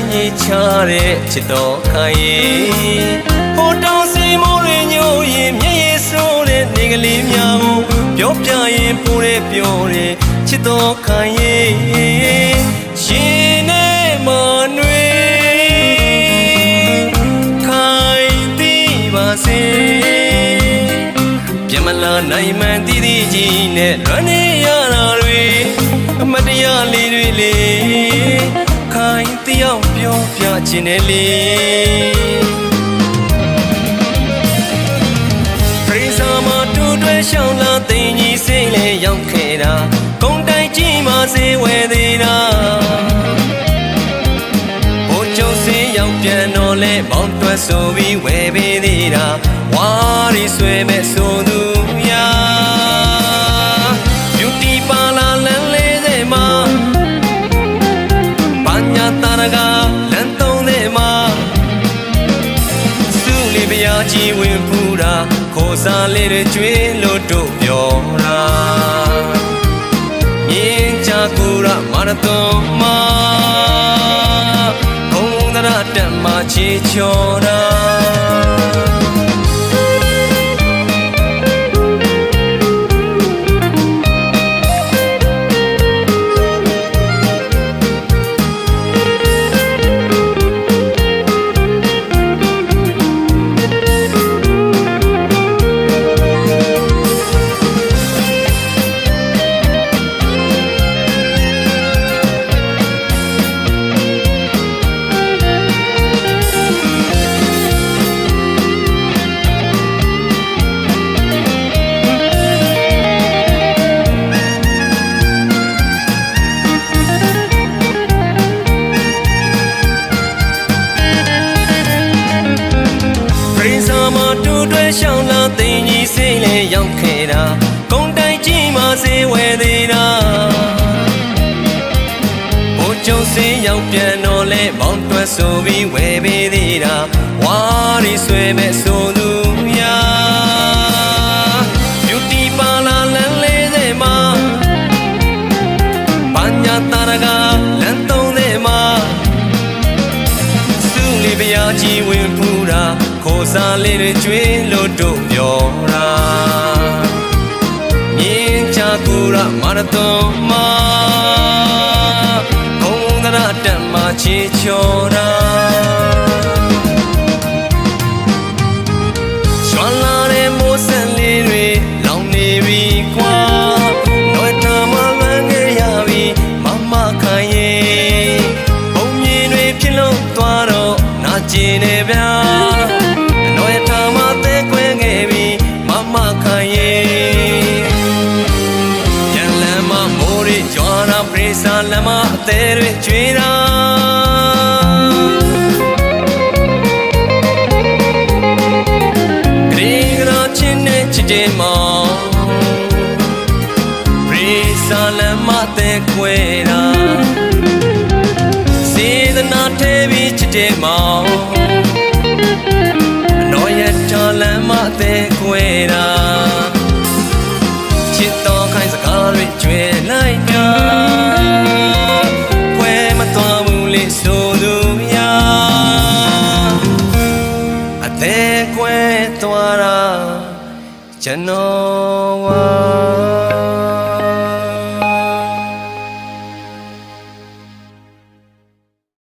တိုင်းကြီးချတဲ့ချစ်တော်ခိုင်ရင်ဟိုတောင်စီမိုးရင်ညို့ရင်မျက်ရည်ဆိုးတဲ့နေကလေးများကိုပြောပြရင်ပိုးတဲ့ပြောတဲ့ချစ်တော်ခိုင်ရင်ရှင်နဲ့မနွေခိုင်တီးပါစေပြမလာနိုင်မှန်တည်တည်ကြီးနဲ့လွန်နေရတာတွေအမတရားလေးတွေလေခိုင်တယောက် ပြောပြခြင်းနဲ့လေခရီးစာမတူတွဲရှောင်းလာသိင်ကြီးစိတ်လေရောက်ခဲ့တာကုန်းတိုင်ကြီးမှစေဝဲသေးတာဘိုးကျုံစင်းရောက်ပြန်တော့လဲမောင်းတွက်ဆိုပြီးဝယ်ပေးသေးတာဝါရီဆွဲမဲ့ဆိုသူ လေးပြာကြီးဝင်ဖူးတာခိုးစားလေးတွေကျွေးလို့တို့ပြောတာမြင်းချကူရမာရသွန်မှာဘုံဒရတက်မှာချေချော်တာ င်းလာသိင်ကြီးစိတ်လေရောက်ခဲ့တာကုန်းတိုင်ကြီးမှစေဝဲသေးတာဘိုးကျုံစင်းရောက်ပြန်တော့လဲမောင်းတွက်ဆိုပြီးဝယ်ပေးသေးတာဝါရီဆွဲမဲ့ဆိုသူရာယူတီပါလာလန်လေးစဲမှာပညာတာရကလန်သုံးတဲ့မှာစုလေးပြာကြီးဝင်ဖူးတာ ခိုးစားလေးတွေကျွေးလို့တို့ပြောတာမြင်းချကူရမာရသွန်မှာဘုံဒရတက်မှာချေချော်တာ ရီကြွားတာပရိစာလမ်းမအသေးတွေကျွေးတာဂရီဂရာချင်းနဲ့ချစ်တယ်မောင်ပရိစာလမ်းမအသေးခွဲတာစေတနာထဲပြီးချစ်တဲ့မောင်အတော်ရထားလမ်းမအသေးခွဲတာချစ်တော်ခိုင်းစကားတွေကျွဲလိုက် Genoa.